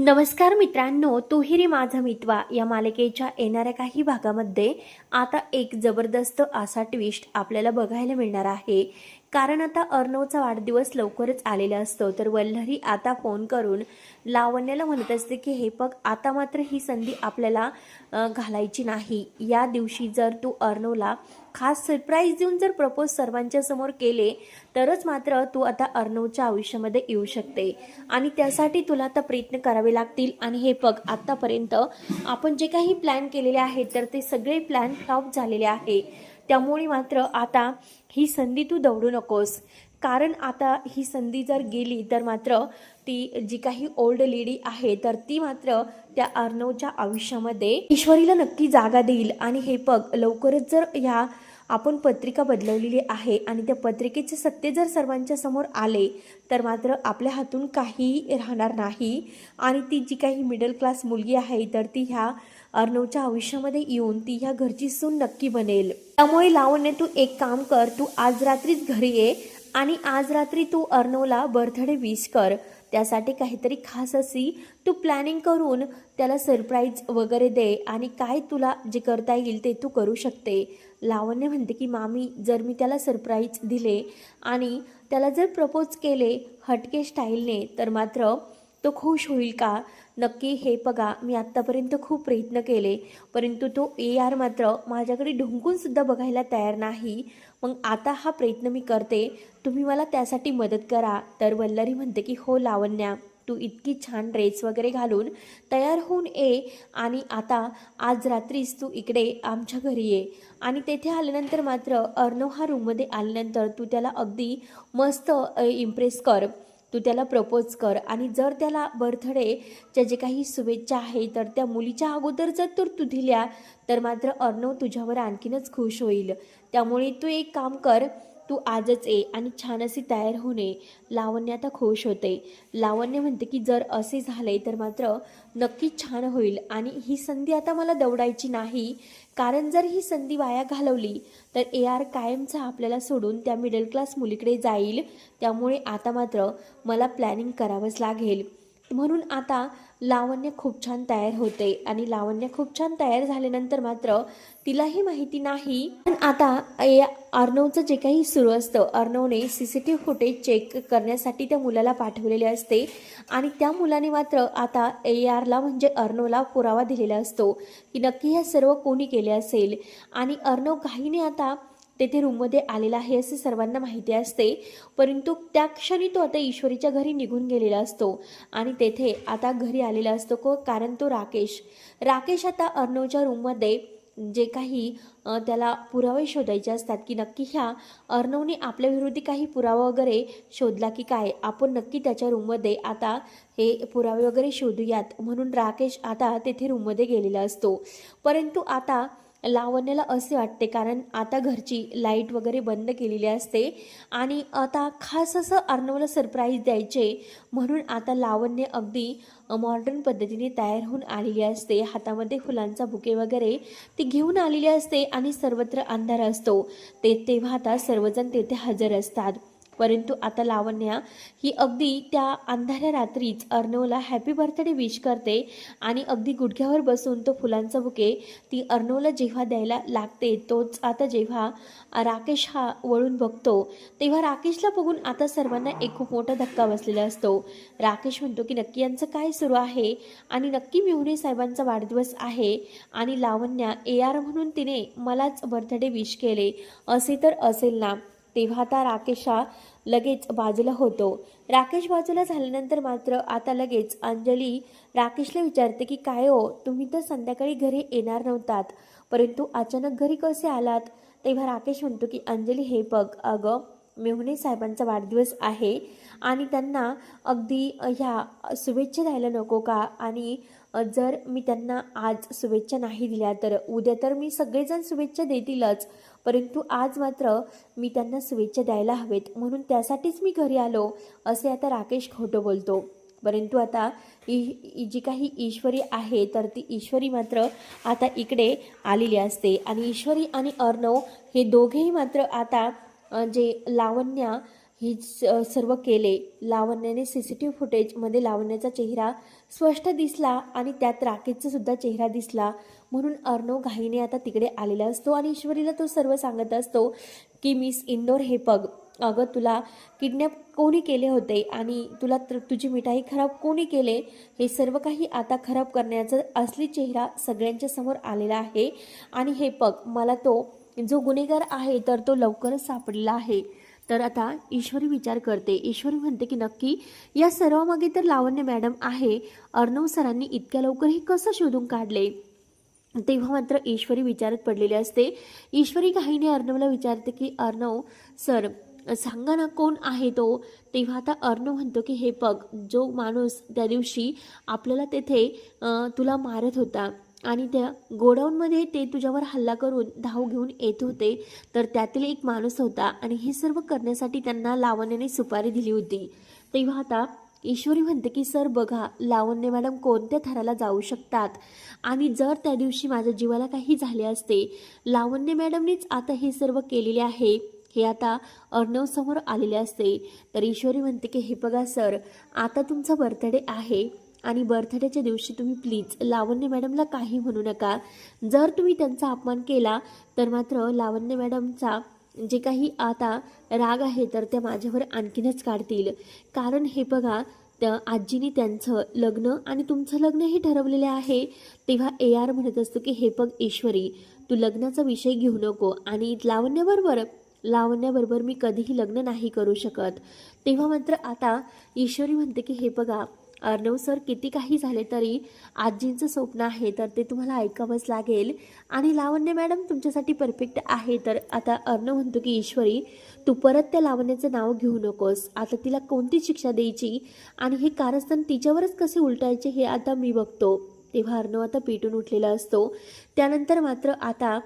नमस्कार मित्रांनो तुहिरी माझा मितवा. या मालिकेच्या येणाऱ्या काही भागामध्ये आता एक जबरदस्त असा ट्विस्ट आपल्याला बघायला मिळणार आहे. कारण आता अर्णवचा वाढदिवस लवकरच आलेला असतो. तर वल्लरी आता फोन करून लावण्याला म्हणत असते की हे बघ आता मात्र ही संधी आपल्याला घालायची नाही. या दिवशी जर तू अर्णवला खास सरप्राईज देऊन जर प्रपोज सर्वांच्या समोर केले तरच मात्र तू आता अर्णवच्या आयुष्यामध्ये येऊ शकते. आणि त्यासाठी तुला आता प्रयत्न करावे लागतील. आणि हे बघ आत्तापर्यंत आपण जे काही प्लॅन केलेले आहेत तर ते सगळे प्लॅन फ्लॉप झालेले आहे. त्यामुळे मात्र आता ही संधी तू दवडू नकोस. कारण आता ही संधी जर गेली तर मात्र ती जी काही ओल्ड लेडी आहे तर ती मात्र त्या अर्णवच्या आयुष्यामध्ये ईश्वरीला नक्की जागा देईल. आणि हे बघ लवकरच जर ह्या आपण पत्रिका बदलवलेली आहे आणि त्या पत्रिकेचे सत्य जर सर्वांच्या समोर आले तर मात्र आपल्या हातून काही राहणार नाही. आणि ती जी काही मिडल क्लास मुलगी आहे तर ती ह्या अर्णवच्या आयुष्यामध्ये येऊन ती ह्या घरची सून नक्की बनेल. त्यामुळे लावण्य तू एक काम कर तू आज रात्रीच घरी ये आणि आज रात्री तू अर्णवला बर्थडे विश कर. त्यासाठी काहीतरी खास अशी तू प्लॅनिंग करून त्याला सरप्राईज वगैरे दे आणि काय तुला जे करता येईल ते तू करू शकते. लावण्य म्हणते की मामी जर मी त्याला सरप्राईज दिले आणि त्याला जर प्रपोज केले हटके स्टाईलने तर मात्र तो खुश होईल का? नक्की हे बघा मी आत्तापर्यंत खूप प्रयत्न केले परंतु तो ए आर मात्र माझ्याकडे ढुंकूनसुद्धा बघायला तयार नाही. मग आता हा प्रयत्न मी करते. तुम्ही मला त्यासाठी मदत करा. तर वल्लरी म्हणते की हो लावण्या तू इतकी छान ड्रेस वगैरे घालून तयार होऊन ये आणि आता आज रात्रीच तू इकडे आमच्या घरी ये. आणि तेथे आल्यानंतर मात्र अर्णव हा रूममध्ये आल्यानंतर तू त्याला अगदी मस्त इम्प्रेस कर. तू त्याला प्रपोज कर. आणि जर त्याला बर्थडेच्या जे काही शुभेच्छा आहे तर त्या मुलीच्या अगोदर जर तर तू दिल्या तर मात्र अर्णव तुझ्यावर आणखीनच खुश होईल. त्यामुळे तू एक काम कर तू आजच ये आणि छान अशी तयार होणे लावण्य आता खुश होते. लावण्य म्हणते की जर असे झाले तर मात्र नक्कीच छान होईल. आणि ही संधी आता मला दौडायची नाही. कारण जर ही संधी वाया घालवली तर ए आर कायमचा आपल्याला सोडून त्या मिडल क्लास मुलीकडे जाईल. त्यामुळे आता मात्र मला प्लॅनिंग करावंच लागेल. म्हणून आता लावण्य खूप छान तयार होते आणि लावण्य खूप छान तयार झाल्यानंतर मात्र तिलाही माहिती नाही. पण आता अर्णवचं जे काही सुरू असतं अर्णवने C C T V footage check करण्यासाठी त्या मुलाला पाठवलेले असते आणि त्या मुलाने मात्र आता ए आरला म्हणजे अर्णवला पुरावा दिलेला असतो की नक्की हे सर्व कोणी केले असेल आणि अर्णव काहीने आता तेथे रूममध्ये आलेला आहे असे सर्वांना माहिती असते. परंतु त्या क्षणी तो आता ईश्वरीच्या घरी निघून गेलेला असतो आणि तेथे आता घरी आलेला असतो को कारण तो राकेश. राकेश आता अर्णवच्या रूममध्ये जे काही त्याला पुरावे शोधायचे असतात की नक्की ह्या अर्णवने आपल्या विरोधी काही पुरावा वगैरे शोधला की काय? आपण नक्की त्याच्या रूममध्ये आता हे पुरावे वगैरे शोधूयात. म्हणून राकेश आता तेथे रूममध्ये गेलेला असतो. परंतु आता लावण्याला असे वाटते कारण आता घरची लाइट वगैरे बंद केलेली असते आणि आता खास असं अर्णवला सरप्राईज द्यायचे म्हणून आता लावण्य अगदी मॉडर्न पद्धतीने तयार होऊन आलेली असते. हातामध्ये फुलांचा बुके वगैरे ती घेऊन आलेली असते आणि सर्वत्र अंधार असतो. ते तेव्हा आता सर्वजण तेथे हजर असतात. परंतु आता लावण्या ही अगदी त्या अंधाऱ्या रात्रीच अर्णवला हॅपी बर्थडे विश करते आणि अगदी गुडघ्यावर बसून तो फुलांचा बुके ती अर्णवला जेव्हा द्यायला लागते तोच आता जेव्हा राकेश हा वळून बघतो तेव्हा राकेशला बघून आता सर्वांना एक खूप मोठा धक्का बसलेला असतो. राकेश म्हणतो की नक्की यांचं काय सुरू आहे? आणि नक्की मिहुणे साहेबांचा वाढदिवस आहे आणि लावण्या ए आर म्हणून तिने मलाच बर्थडे विश केले. असे तर असेल ना. तेव्हा आता राकेश हा लगेच बाजूला होतो. राकेश बाजूला झाल्यानंतर मात्र आता लगेच अंजली राकेशला विचारते की काय हो तुम्ही तर संध्याकाळी घरी येणार नव्हतात परंतु अचानक घरी कसे आलात? तेव्हा राकेश म्हणतो की अंजली हे बघ अगं मेहुणे साहेबांचा वाढदिवस आहे आणि त्यांना अगदी ह्या शुभेच्छा द्यायला नको का? आणि जर मी त्यांना आज शुभेच्छा नाही दिल्या तर उद्या तर मी सगळेजण शुभेच्छा देतीलच. परंतु आज मात्र मी त्यांना शुभेच्छा द्यायला हवेत म्हणून त्यासाठीच मी घरी आलो असे आता राकेश खोटं बोलतो. परंतु आता ई जी काही ईश्वरी आहे तर ती ईश्वरी मात्र आता इकडे आलेली असते. आणि ईश्वरी आणि अर्णव हे दोघेही मात्र आता जे लावण्या ही स- सर्व केले. लावण्याने सी सी टी व्ही फुटेजमध्ये लावण्याचा चेहरा स्पष्ट दिसला आणि त्यात राकेशचा सुद्धा चेहरा दिसला. म्हणून अर्णव घाईने आता तिकडे आलेला असतो आणि ईश्वरीला तो सर्व सांगत असतो की मिस इंदोर हे पग अगं तुला किडनॅप कोणी केले होते आणि तुला तर तुझी मिठाई खराब कोणी केले? हे सर्व काही आता खराब करण्याचा असली चेहरा सगळ्यांच्या समोर आलेला आहे. आणि हे पग मला तो जो गुन्हेगार आहे तर तो लवकरच सापडलेला आहे. तर आता ईश्वरी विचार करते. ईश्वरी म्हणते की नक्की या सर्वामागे तर लावण्य मॅडम आहे. अर्णव सरांनी इतक्या लवकर हे कसं शोधून काढले? तेव्हा मात्र ईश्वरी विचारत पडलेली असते. ईश्वरी घाईने अर्णवला विचारते की अर्णव सर सांगा ना कोण आहे तो? तेव्हा आता अर्णव म्हणतो की हे पग जो माणूस त्या दिवशी आपल्याला तेथे तुला मारत होता. आणि त्या गोडाऊनमध्ये ते तुझ्यावर हल्ला करून धाव घेऊन येत होते तर त्यातील एक माणूस होता आणि हे सर्व करण्यासाठी त्यांना लावण्याने सुपारी दिली होती. तेव्हा आता ईश्वरी म्हणते की सर बघा लावण्य मॅडम कोणत्या थराला जाऊ शकतात? आणि जर त्या दिवशी माझ्या जीवाला काही झाले असते लावण्य मॅडमनीच आता हे सर्व केलेले आहे हे आता अर्णव समोर आलेले असते. तर ईश्वरी म्हणते की हे बघा सर आता तुमचा बर्थडे आहे. आणि बर्थडेच्या दिवशी तुम्ही प्लीज लावण्य मॅडमला काही म्हणू नका. जर तुम्ही त्यांचा अपमान केला तर मात्र लावण्य मॅडमचा जे काही आता राग आहे तर त्या माझ्यावर आणखीनच काढतील. कारण हे बघा त्या आजीने त्यांचं लग्न आणि तुमचं लग्न हे ठरवलेले आहे. तेव्हा ए आर म्हणत असतो की हे बघ ईश्वरी तू लग्नाचा विषय घेऊ नको आणि लावण्याबरोबर लावण्याबरोबर मी कधीही लग्न नाही करू शकत. तेव्हा मात्र आता ईश्वरी म्हणते की हे बघा अर्णव सर किती काही झाले तरी आजींचं स्वप्न आहे तर ते तुम्हाला ऐकावंच लागेल. आणि लावण्य मॅडम तुमच्यासाठी परफेक्ट आहे तर आता अर्णव म्हणतो की ईश्वरी तू परत त्या लावण्याचं नाव घेऊ नकोस. आता तिला कोणती शिक्षा द्यायची? आणि हे कारस्थान तिच्यावरच कसे उलटायचे हे आता मी बघतो. तेव्हा अर्णव आता पेटून उठलेला असतो. त्यानंतर मात्र आता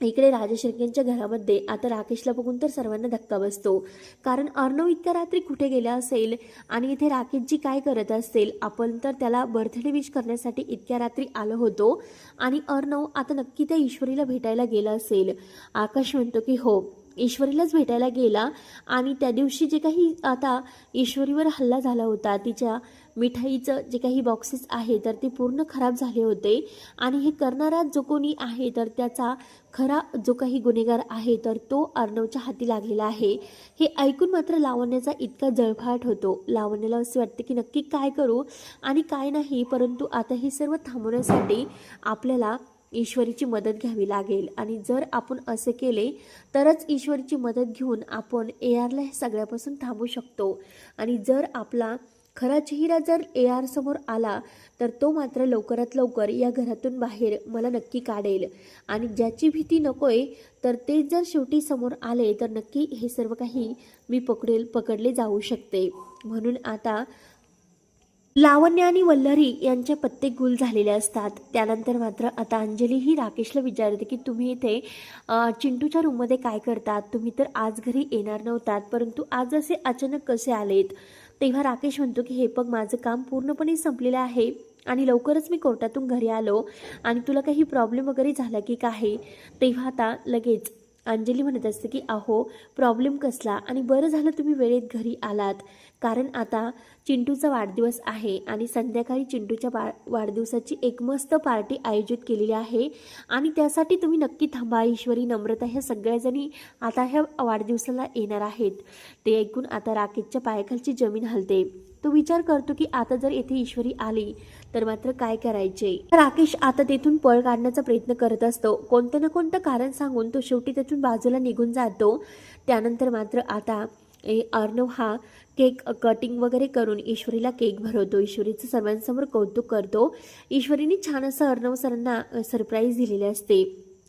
इकडे राजशिर्केंच्या घरामध्ये आता राकेशला बघून तर सर्वांना धक्का बसतो. कारण अर्णव इतक्या रात्री कुठे गेला असेल आणि इथे राकेशजी काय करत असेल आपण तर त्याला बर्थडे विश करण्यासाठी इतक्या रात्री आलो होतो. आणि अर्णव आता नक्की त्या ईश्वरीला भेटायला गेला असेल. आकाश म्हणतो की हो ईश्वरीलाच भेटायला गेला. आणि त्या दिवशी जे काही आता ईश्वरीवर हल्ला झाला होता तिच्या मिठाईचं जे काही बॉक्सेस आहे तर ते पूर्ण खराब झाले होते. आणि हे करणारा जो कोणी आहे तर त्याचा खरा जो काही गुन्हेगार आहे तर तो अर्णवच्या हाती लागलेला आहे. हे ऐकून मात्र लावण्याचा इतका जळफाट होतो. लावण्याला असे वाटते की नक्की काय करू आणि काय नाही परंतु आता हे सर्व थांबवण्यासाठी आपल्याला ईश्वरीची मदत घ्यावी लागेल. आणि जर आपण असे केले तरच ईश्वरीची मदत घेऊन आपण ए आरला हे सगळ्यापासून थांबू शकतो. आणि जर आपला खरा चेहरा जर ए आर समोर आला तर तो मात्र लवकरात लवकर या घरातून बाहेर मला नक्की काढेल. आणि ज्याची भीती नकोय तर ते जर शेवटी समोर आले तर नक्की हे सर्व काही मी पकडेल पकडले जाऊ शकते. म्हणून आता लावण्य आणि वल्लरी यांच्या पत्ते गुल झालेले असतात. त्यानंतर मात्र आता अंजली ही राकेशला विचारते की तुम्ही इथे चिंटूच्या रूममध्ये काय करतात? तुम्ही तर आज घरी येणार नव्हतात परंतु आज असे अचानक कसे आलेत? तेव्हा राकेश म्हणतो की हे बघ माझं काम पूर्णपणे संपलेलं आहे आणि लवकरच मी कोर्टातून घरी आलो आणि तुला काही प्रॉब्लेम वगैरे झाला की काय? तेव्हा आता लगेच अंजली म्हणत असते की अहो प्रॉब्लेम कसला? आणि बरं झालं तुम्ही वेळेत घरी आलात. कारण आता चिंटूचा वाढदिवस आहे आणि संध्याकाळी चिंटूच्या बा वाढदिवसाची एक मस्त पार्टी आयोजित केलेली आहे. आणि त्यासाठी तुम्ही नक्की थांबा. ईश्वरी नम्रता ह्या सगळ्याजणी आता ह्या वाढदिवसाला येणार आहेत. ते ऐकून आता राकेशच्या पायाखालची जमीन हलते. तो विचार करतो की आता जर येथे ईश्वरी आली तर मात्र काय करायचे? राकेश आता तेथून पळ काढण्याचा प्रयत्न करत असतो. कोणतं ना कोणतं कारण सांगून तो शेवटी तेथून बाजूला निघून जातो. त्यानंतर मात्र आता ए, अर्णव हा केक कटिंग वगैरे करून ईश्वरीला केक भरवतो. ईश्वरीचं सर्वांसमोर कौतुक करतो. ईश्वरीने छान असं अर्णव सरांना सरप्राईज दिलेले असते.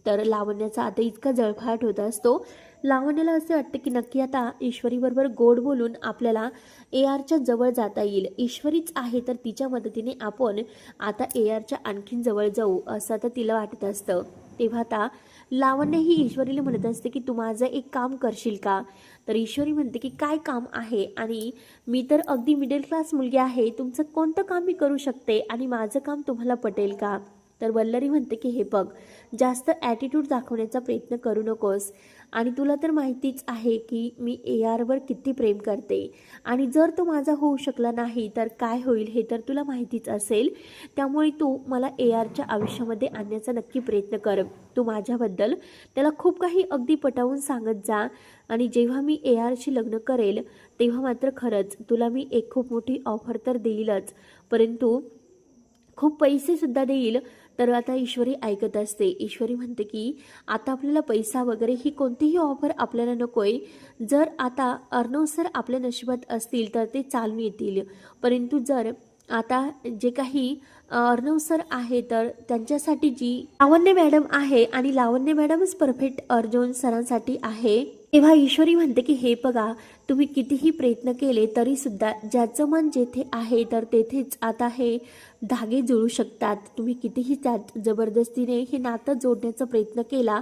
तर लावण्याचा आता इतका जळफाट होत असतो. लावण्याला असे वाटते की नक्की आता ईश्वरीबरोबर गोड बोलून आपल्याला ए आरच्या जवळ जाता येईल. ईश्वरीच आहे तर तिच्या मदतीने आपण आता ए आरच्या आणखीन जवळ जाऊ असं आता तिला वाटत असतं. तेव्हा आता लावण्य ही ईश्वरीला म्हणत असते की तू माझं एक काम करशील का? तर ईश्वरी म्हणते की काय काम आहे? आणि मी तर अगदी मिडल क्लास मुलगी आहे तुमचं कोणतं काम मी करू शकते? आणि माझं काम तुम्हाला पटेल का? तर वल्लरी म्हणते की हे बघ जास्त ॲटिट्यूड दाखवण्याचा प्रयत्न करू नकोस. आणि तुला तर माहितीच आहे की मी ए आरवर किती प्रेम करते. आणि जर तो माझा होऊ शकला नाही तर काय होईल हे तर तुला माहितीच असेल. त्यामुळे तू मला ए आरच्या आयुष्यामध्ये आणण्याचा नक्की प्रयत्न कर. तू माझ्याबद्दल त्याला खूप काही अगदी पटावून सांगत जा. आणि जेव्हा मी ए आरशी लग्न करेल तेव्हा मात्र खरंच तुला मी एक खूप मोठी ऑफर तर देईलच. परंतु खूप पैसेसुद्धा देईल. तर आता ईश्वरी ऐकत असते. ईश्वरी म्हणते की आता आपल्याला पैसा वगैरे ही कोणतीही ऑफर आपल्याला नकोय. जर आता अर्णव सर आपल्या नशिबात असतील तर ते चालून येतील. परंतु जर आता जे काही अर्णव सर आहे तर त्यांच्यासाठी जी लावण्य मॅडम आहे आणि लावण्य मॅडमच परफेक्ट अर्जुन सरांसाठी आहे. तेव्हा ईश्वरी म्हणते की हे बघा तुम्ही कितीही प्रयत्न केले तरी सुद्धा ज्याचं मन जेथे आहे तर तेथेच आता हे धागे जुळू शकतात. तुम्ही कितीही त्यात जबरदस्तीने हे नातं जोडण्याचा प्रयत्न केला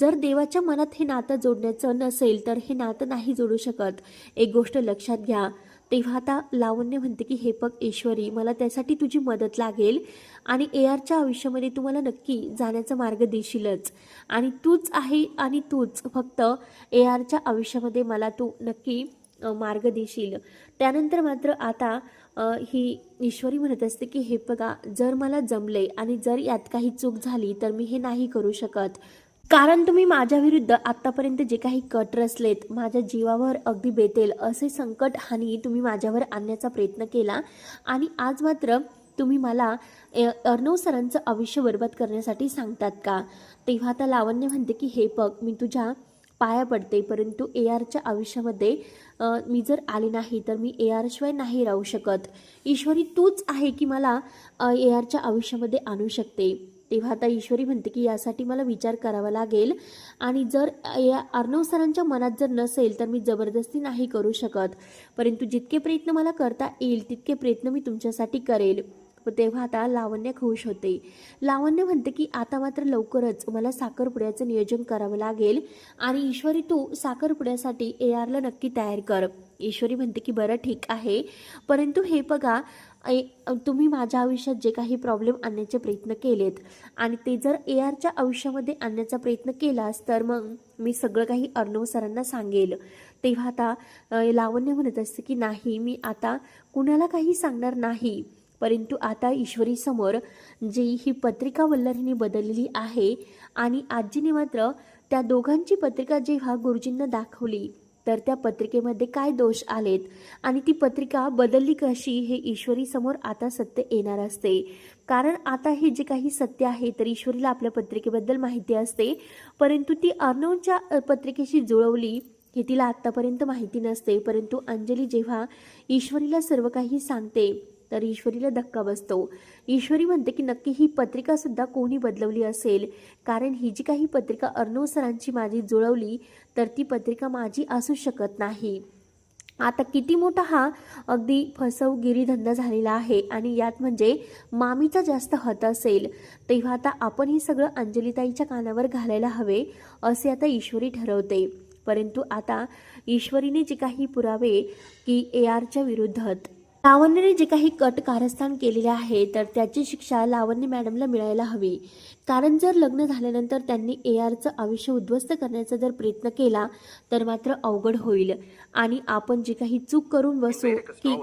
जर देवाच्या मनात हे नातं जोडण्याचं नसेल तर हे नातं नाही जोडू शकत. एक गोष्ट लक्षात घ्या. तेव्हा आता लावण्य म्हणते की हे पग ईश्वरी मला त्यासाठी तुझी मदत लागेल आणि ए आरच्या आयुष्यामध्ये तुम्हाला नक्की जाण्याचा मार्ग देशीलच. आणि तूच आहे आणि तूच फक्त ए आरच्या आयुष्यामध्ये मला तू नक्की मार्ग देशील. त्यानंतर मात्र आता ही ईश्वरी म्हणत असते की हे बघा जर मला जमले आणि जर यात काही चूक झाली तर मी हे नाही करू शकत. कारण तुम्ही माझ्या विरुद्ध आत्तापर्यंत जे काही कट रचलेत माझ्या जीवावर अगदी बेतेल असे संकट हानी तुम्ही माझ्यावर आणण्याचा प्रयत्न केला. आणि आज मात्र तुम्ही मला ए- अर्णव सरांचं आयुष्य बरबाद करण्यासाठी सांगतात का? तेव्हा आता लावण्य म्हणते की हे बघ मी तुझ्या पाया पडते परंतु ए आरच्या आयुष्यामध्ये मी जर आले नाही तर मी ए आरशिवाय नाही राहू शकत. ईश्वरी तूच आहे की मला ए आरच्या आयुष्यामध्ये आणू शकते. तेव्हा आता ईश्वरी म्हणते की यासाठी मला विचार करावा लागेल. आणि जर या अर्णव सरांच्या मनात जर नसेल तर मी जबरदस्ती नाही करू शकत. परंतु जितके प्रयत्न मला करता येईल तितके प्रयत्न मी तुमच्यासाठी करेल. व तेव्हा आता लावण्य खुश होते. लावण्य म्हणते की आता मात्र लवकरच मला साखरपुड्याचं नियोजन करावं लागेल आणि ईश्वरी तू साखरपुड्यासाठी ए आरला नक्की तयार कर. ईश्वरी म्हणते की बरं ठीक आहे. परंतु हे बघा ए- तुम्ही माझ्या आयुष्यात जे काही प्रॉब्लेम आणण्याचे प्रयत्न केलेत आणि ते जर ए आरच्या आयुष्यामध्ये आणण्याचा प्रयत्न केलास तर मग मी सगळं काही अर्णव सरांना सांगेल. तेव्हा आता लावण्य म्हणत असते की नाही मी आता कुणाला काही सांगणार नाही. परंतु आता ईश्वरीसमोर जी ही पत्रिका वल्लरीने बदललेली आहे आणि आजीने मात्र त्या दोघांची पत्रिका जेव्हा गुरुजींना दाखवली तर त्या पत्रिकेमध्ये काय दोष आलेत आणि ती पत्रिका बदलली कशी हे ईश्वरी समोर आता सत्य येणार असते. कारण आता हे जे काही सत्य आहे तर ईश्वरीला आपल्या पत्रिकेबद्दल माहिती असते परंतु ती अर्णवच्या पत्रिकेशी जुळवली हे तिला आत्तापर्यंत माहिती नसते परंतु अंजली जेव्हा ईश्वरीला सर्व काही सांगते तर ईश्वरीला धक्का बसतो. ईश्वरी म्हणते की नक्की ही पत्रिका सुद्धा कोणी बदलवली असेल? कारण ही जी काही पत्रिका अर्णव सरांची माझी जुळवली तर ती पत्रिका माझी असू शकत नाही. आता किती मोठा हा अगदी फसवगिरी धंदा झालेला आहे आणि यात म्हणजे मामीचा जास्त हत असेल. तेव्हा आता आपण हे सगळं अंजलीताईच्या कानावर घालायला हवे असे आता ईश्वरी ठरवते. परंतु आता ईश्वरीने जे काही पुरावे की ए आरच्या विरोधात लावण्याने जे काही कट कारस्थान केलेले आहे तर त्याची शिक्षा लावण्य मॅडमला मिळायला हवी. कारण जर लग्न झाल्यानंतर त्यांनी ए आरचं आयुष्य उद्ध्वस्त करण्याचा जर प्रयत्न केला तर मात्र अवघड होईल. आणि आपण जे काही चूक करून बसू की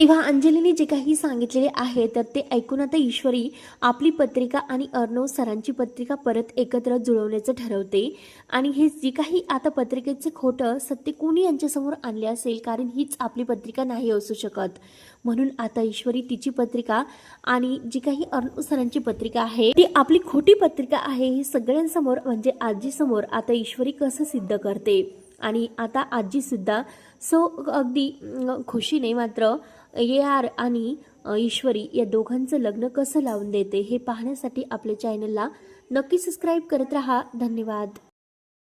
तेव्हा अंजलीने जे काही सांगितलेले आहे तर ते ऐकून आता ईश्वरी आपली पत्रिका आणि अर्णव सरांची पत्रिका परत एकत्र जुळवण्याचं ठरवते. आणि हे जे काही आता पत्रिकेचे खोटं सत्य कोणी यांच्यासमोर आणले असेल कारण हीच आपली पत्रिका नाही असू शकत. म्हणून आता ईश्वरी तिची पत्रिका आणि जी काही अर्णव सरांची पत्रिका आहे ती आपली खोटी पत्रिका आहे हे सगळ्यांसमोर म्हणजे आजीसमोर आता ईश्वरी कसं सिद्ध करते? आणि आता आजीसुद्धा सो अगदी खुशीने मात्र ए आर आणि ईश्वरी या दोघांचं लग्न कसं लावून देते हे पाहण्यासाठी आपल्या चॅनलला नक्की सबस्क्राईब करत रहा. धन्यवाद.